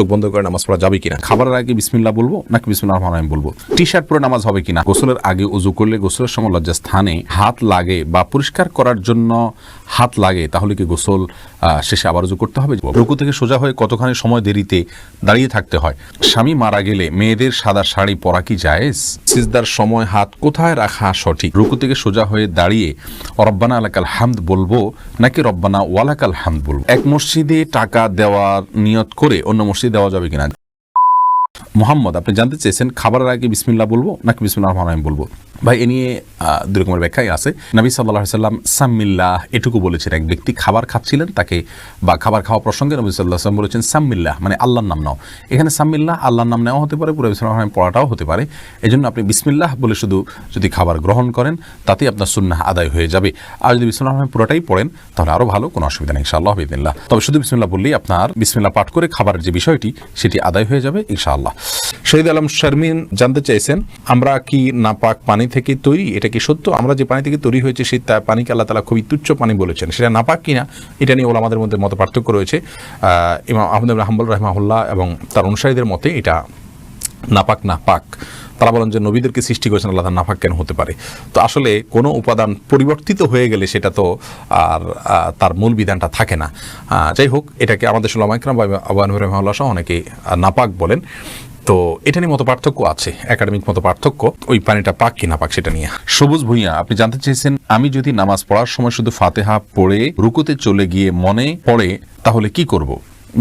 চোখ বন্ধ করে নামাজ পড়া যাবে কিনা? খাবারের আগে বিসমিল্লাহ বলব নাকি বিসমিল্লাহ রহমান বলব? টি শার্ট পরে নামাজ হবে কিনা? গোসলের আগে উজু করলে গোসলের সময় লজ্জা স্থানে হাত লাগে বা পরিষ্কার করার জন্য হাত লাগে, তাহলে কি গোসল শেষে আবার উজু করতে হবে? রুকু থেকে সোজা হয়ে কতখানি সময় দেরিতে দাঁড়িয়ে থাকতে হয়? স্বামী মারা গেলে মেয়েদের সাদা শাড়ি পরা কি জায়েজ? সিজদার সময় হাত কোথায় রাখা সঠিক? রুকু থেকে সোজা হয়ে দাঁড়িয়ে রব্বানা আলাকাল হামদ বলব নাকি রব্বানা ওয়ালাকাল হামদ বলব? এক মসজিদে টাকা দেওয়ার নিয়ত করে অন্য মসজিদে দেওয়া যাবে কিনা? মোহাম্মদ, আপনি জানতে চেয়েছেন খাবারের আগে বিসমিল্লাহ বলব নাকি বিসমিল্লাহ রহমান রহিম বলব? ভাই, এ নিয়ে দুই রকমের ব্যাখ্যাই আছে। নবী সাল্লাহ সাল্লাম সাম্মিল্লাহ এটুকু বলেছেন। এক ব্যক্তি খাবার খাচ্ছিলেন, তাকে, বা খাবার খাওয়া প্রসঙ্গে নবী সাল্লাহ সাল্লাম বলেছেন সাম্মিল্লাহ মানে আল্লাহর নাম নাও। এখানে সাম্মিল্লাহ আল্লাহর নাম নেওয়া হতে পারে, পুরো বিসমিল্লাহ রহমান পড়াটাও হতে পারে। এই জন্য আপনি বিসমিল্লাহ বলে শুধু যদি খাবার গ্রহণ করেন, তাতেই আপনার সুন্নাহ আদায় হয়ে যাবে। আর যদি বিসমিল্লাহ রহমান পুরোটাই পড়েন, তাহলে আরও ভালো, কোনো অসুবিধা নেই, ইনশাআল্লাহ বিদিল্লাহ তবে শুধু বিসমিল্লাহ বললেই আপনার বিসমিল্লাহ পাঠ করে খাবারের যে বিষয়টি, সেটি আদায় হয়ে যাবে, ইনশাআল্লাহ। শহীদ আলম শারমিন জানতে চাইছেন, আমরা কি নাপাক পানি থেকে তৈরি? এটা কি সত্য? আমরা যে পানি থেকে তৈরি হয়েছে, সেই তা পানিকে আল্লাহ তালা খুবই তুচ্ছ পানি বলেছেন। সেটা নাপাক কিনা, এটা নিয়ে ওলামাদের মধ্যে মত পার্থক্য রয়েছে। ইমাম আহমদ হাম্বুল রহমাহুল্লাহ এবং তার অনুসারীদের মতে এটা নাপাক নাপাক তারা বলেন যে নবীদেরকে সৃষ্টি করেছেন, আল্লাহ নাপাক কেন হতে পারে? তো আসলে কোনো উপাদান পরিবর্তিত হয়ে গেলে সেটা তো আর তার মূল বিধানটা থাকে না। যাই হোক, এটাকে আমাদের সোলামাইকরাম বা আবান রহমাল্লাহ সহ অনেকে নাপাক বলেন। তো এটা নিয়ে মতো পার্থক্য আছে একাডেমিক মতো পার্থক্য। ওই পানিটা পাক কি না পাক সেটা নিয়ে। সবুজ ভুইয়া, আপনি জানতে চেয়েছেন, আমি যদি নামাজ পড়ার সময় শুধু ফাতেহা পড়ে, রুকুতে চলে গিয়ে মনে পড়ে, তাহলে কি করব?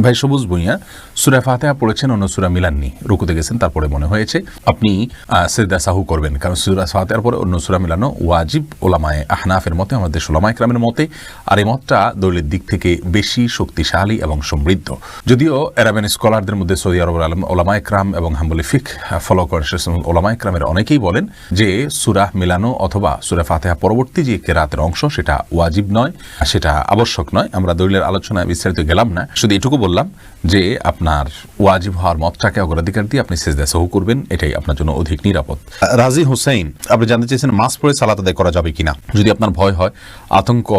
ভাই, সবুজ ভুইয়া সুরা ফাতেহা পড়েছেন, অন্য সুরা মিলাননি। রুকুতে গেছেন, তারপরে মনে হয়েছে আপনি সেদা সাহু করবেন। কারণ সুরা ফাতেহার পরে অন্য সুরা মিলানো ওয়াজিব ওলামায় আহনাফের মতে, আমাদের সোলামা ইকরামের মতে, আর এই মতটা দলিলের দিক থেকে বেশি শক্তিশালী এবং সমৃদ্ধ। যদিও অ্যারাবিয়ান স্কলারদের মধ্যে সৌদি আরবের আলম ওলামা ইকরাম এবং হাম্বলি ফিক ফলো করেন, সে সমস্ত ওলামা ইকরামের অনেকেই বলেন যে সুরা মিলানো অথবা সুরা ফাতেহা পরবর্তী যে কেরাতের অংশ, সেটা ওয়াজিব নয়, সেটা আবশ্যক নয়। আমরা দলিলের আলোচনায় বিস্তারিত গেলাম না। শুধু এটুকু বললাম যে আপনার ওয়াজিব হওয়ার মতটাকে অগ্রাধিকার দিয়ে আপনি সেজদা সহু করবেন এটাই আপনার জন্য অধিক নিরাপদ। রাজি হোসেন আপনি জানতে চেয়েছেন মাস পরে সালাত আদায় করা যাবে কিনা? যদি আপনার ভয় হয় আতঙ্ক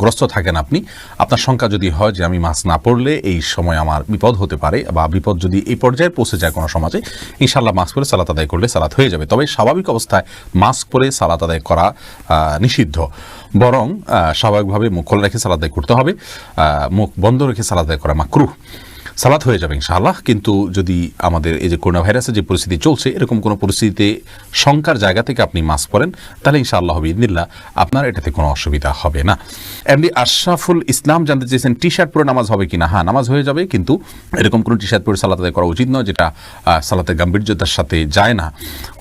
গ্রস্ত থাকেন আপনি আপনার শঙ্কা যদি হয় যে আমি মাস না পড়লে এই সময় আমার বিপদ হতে পারে বা বিপদ যদি এই পর্যায়ে পৌঁছে যায় কোনো সমাজে ইনশাল্লাহ মাস্ক পরে সালাত আদায় করলে সালাত হয়ে যাবে। তবে স্বাভাবিক অবস্থায় মাস্ক পরে সালাত আদায় করা নিষিদ্ধ। বরং স্বাভাবিকভাবে মুখ খোলা রেখে সালাদাই করতে হবে। মুখ বন্ধ রেখে সালাদাই করা মাকরুহ। সালাত হয়ে যাবে ইনশাআল্লাহ। কিন্তু যদি আমাদের এই যে করোনা ভাইরাসের যে পরিস্থিতি চলছে, এরকম কোনো পরিস্থিতিতে শঙ্কার জায়গা থেকে আপনি মাস্ক পরেন তাহলে ইনশাআল্লাহ হবে। ইদিল্লাহ আপনার এটাতে কোনো অসুবিধা হবে না। এমনি আশরাফুল ইসলাম জানতে চেয়েছেন টি শার্ট পরে নামাজ হবে কিনা? হ্যাঁ নামাজ হয়ে যাবে, কিন্তু এরকম কোনো টি শার্ট পরে সালাত আদায় করা উচিত নয়, যেটা সালাতের গাম্ভীর্যতার সাথে যায় না।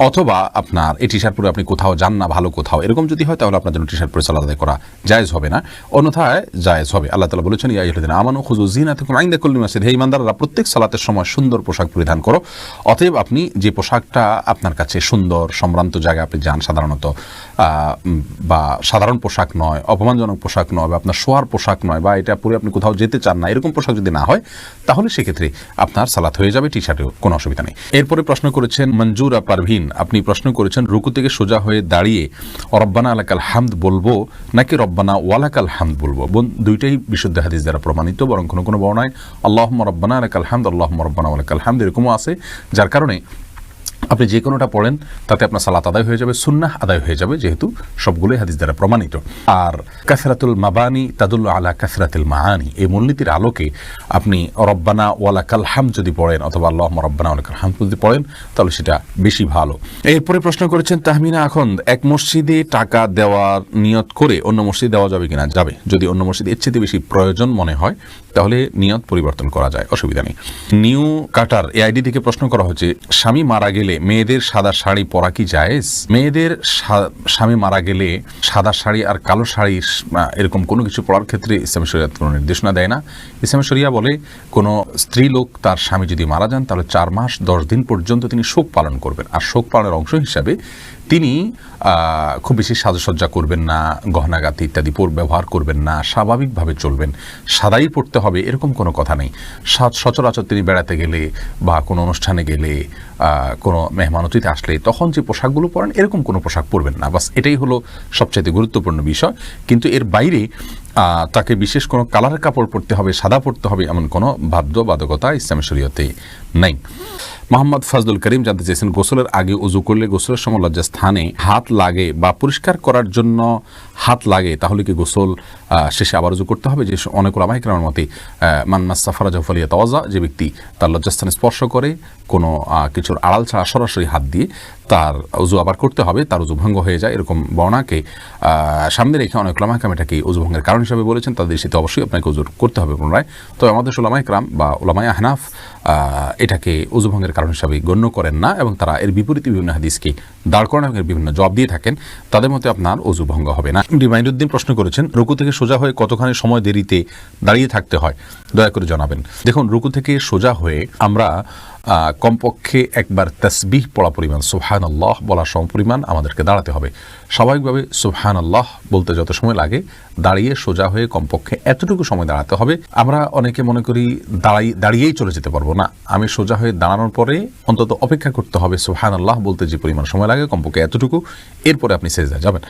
অথবা আপনার এই টি শার্ট পরে আপনি কোথাও যান না, ভালো কোথাও। এরকম যদি হয়, তাহলে আপনার জন্য টি শার্ট পরে সালাত আদায় করা জায়েজ হবে না। অন্যথায় জায়েজ হবে। আল্লাহ তালা বলেছেন, ইয়া আমানু খুজু জিনাতুকুম আইন্দা কুল্লি মাসজিদ। হে ইমানদাররা প্রত্যেক সালাতের সময় সুন্দর পোশাক পরিধান করো। অতএব আপনি যে পোশাকটা আপনার কাছে সুন্দর, সম্ভ্রান্ত জায়গায় আপনি যান সাধারণত বা সাধারণ পোশাক নয়, অপমানজনক পোশাক নয়, বা আপনার শোয়ার পোশাক নয়, বা এটা পরে আপনি কোথাও যেতে চান না, এরকম পোশাক যদি না হয়, তাহলে সেক্ষেত্রে আপনার সালাত হয়ে যাবে টি শার্টেও কোনো অসুবিধা নেই। এরপরে প্রশ্ন করেছেন, মঞ্জুরা পারভিন, আপনি প্রশ্ন করেছেন, রুকু থেকে সোজা হয়ে দাঁড়িয়ে রব্বানা আলাকাল হামদ বলব, নাকি রব্বানা ওয়ালাকাল হামদ বলব? বোন, দুইটাই বিশুদ্ধ হাদিস দ্বারা প্রমাণিত, বরং কোনো কোনো বর্ণায় আল্লাহ রব্বানা আলাকাল হামদ আল্লাহ রব্বানা ওয়ালাকাল হামদ এরকমও আছে যার কারণে আপনি যে কোনোটা পড়েন, তাতে আপনার সালাত আদায় হয়ে যাবে, সুন্নাহ আদায় হয়ে যাবে, যেহেতু সবগুলোই হাদিস দ্বারা প্রমাণিত। আর কাসরাতুল মাবানি তাদুল্ল আলা কাসরাতুল মাহানি এই মূলনীতির আলোকে আপনি রব্বানা ওয়ালা কালহাম যদি পড়েন, অথবা আল্লাহ রব্বানা ওয়ালা কালহাম যদি পড়েন, তাহলে সেটা বেশি ভালো। এরপরে প্রশ্ন করেছেন, তাহমিনা এখন এক মসজিদে টাকা দেওয়ার নিয়ত করে অন্য মসজিদে দেওয়া যাবে কিনা? যাবে। যদি অন্য মসজিদে চেয়ে বেশি প্রয়োজন মনে হয়, তাহলে নিয়ত পরিবর্তন করা যায়, অসুবিধা নেই। নিউ কাটার এই আইডি থেকে প্রশ্ন করা হচ্ছে, স্বামী মারা গেলে মেয়েদের সাদা শাড়ি পরা কি জায়েজ? মেয়েদের স্বামী মারা গেলে সাদা শাড়ি আর কালো শাড়ি এরকম কোনো কিছু পড়ার ক্ষেত্রে ইসলামী শরিয়াত কোনো নির্দেশনা দেয় না। ইসলামী শরিয়া বলে, কোনো স্ত্রী লোক তার স্বামী যদি মারা যান, তাহলে চার মাস দশ দিন পর্যন্ত তিনি শোক পালন করবেন। আর শোক পালনের অংশ হিসাবে তিনি খুব বেশি সাজসজ্জা করবেন না, গহনাগাতি ইত্যাদি ব্যবহার করবেন না, স্বাভাবিকভাবে চলবেন, সাদাই পড়তে হবে, এরকম কোনো কথা নেই। সচরাচর তিনি বেড়াতে গেলে বা কোনো অনুষ্ঠানে গেলে কোনো মেহমানতিতে আসলে তখন যে পোশাকগুলো পরেন, এরকম কোনো পোশাক পরবেন না। বাস এটাই হলো সবচাইতে গুরুত্বপূর্ণ বিষয়। কিন্তু এর বাইরে তাকে বিশেষ কোনো কালারের কাপড় পরতে হবে সাদা পরতে হবে এমন কোনো বাধ্যবাধকতা ইসলাম শরীয়তে নেই। মোহাম্মদ ফাজলুল করিম জানতে চেয়েছেন গোসলের আগে উজু করলে গোসলের সময় লজ্জা স্থানে হাত লাগে বা পরিষ্কার করার জন্য হাত লাগে তাহলে কি গোসল শেষে আবার উজু করতে হবে? যে অনেক ওলামাইকরামের মতে আহ, মান্নাস সাফারা জফলিয়া তাওয়াজা যে ব্যক্তি তার লজ্জাস্থানে স্পর্শ করে কোনো কিছুর আড়াল ছাড়া সরাসরি হাত দিয়ে তার উজু আবার করতে হবে তার উজু ভঙ্গ হয়ে যায় এরকম বর্ণাকে সামনে রেখে অনেক ওলামাইকরাম এটাকে উজু ভঙ্গের কারণ হিসাবে বলেছেন, তাদের সাথে অবশ্যই আপনাকে উজু করতে হবে পুনরায়। তবে আমাদের ওলামাইকরাম বা ওলামাই আহনাফ এটাকে উজু ভঙ্গের কারণ হিসাবে গণ্য করেন না এবং তারা এর বিপরীতে বিভিন্ন হাদিসকে দাঁড় করানো এবং বিভিন্ন জবাব দিয়ে থাকেন। তাদের মতে আপনার অজু ভঙ্গ হবে না। রিমাইন্ডুদ্দিন প্রশ্ন করেছেন, রুকু থেকে সোজা হয়ে কতখানি সময় দেরিতে দাঁড়িয়ে থাকতে হয়? দয়া করে জানাবেন। দেখুন, রুকু থেকে সোজা হয়ে আমরা কমপক্ষে একবার তসবিহ পড়া পরিমাণ সুবহান আল্লাহ বলা সম পরিমাণ আমাদেরকে দাঁড়াতে হবে। স্বাভাবিকভাবে সুবহান আল্লাহ বলতে যত সময় লাগে, দাঁড়িয়ে সোজা হয়ে কমপক্ষে এতটুকু সময় দাঁড়াতে হবে। আমরা অনেকে মনে করি দাঁড়াই দাঁড়িয়েই চলে যেতে পারব না। আমি সোজা হয়ে দাঁড়ানোর পরে অন্তত অপেক্ষা করতে হবে। সোহান আল্লাহ বলতে যে পরিমাণ সময় লাগে, কমপক্ষে এতটুকু। এরপরে আপনি সেজদা যাবেন।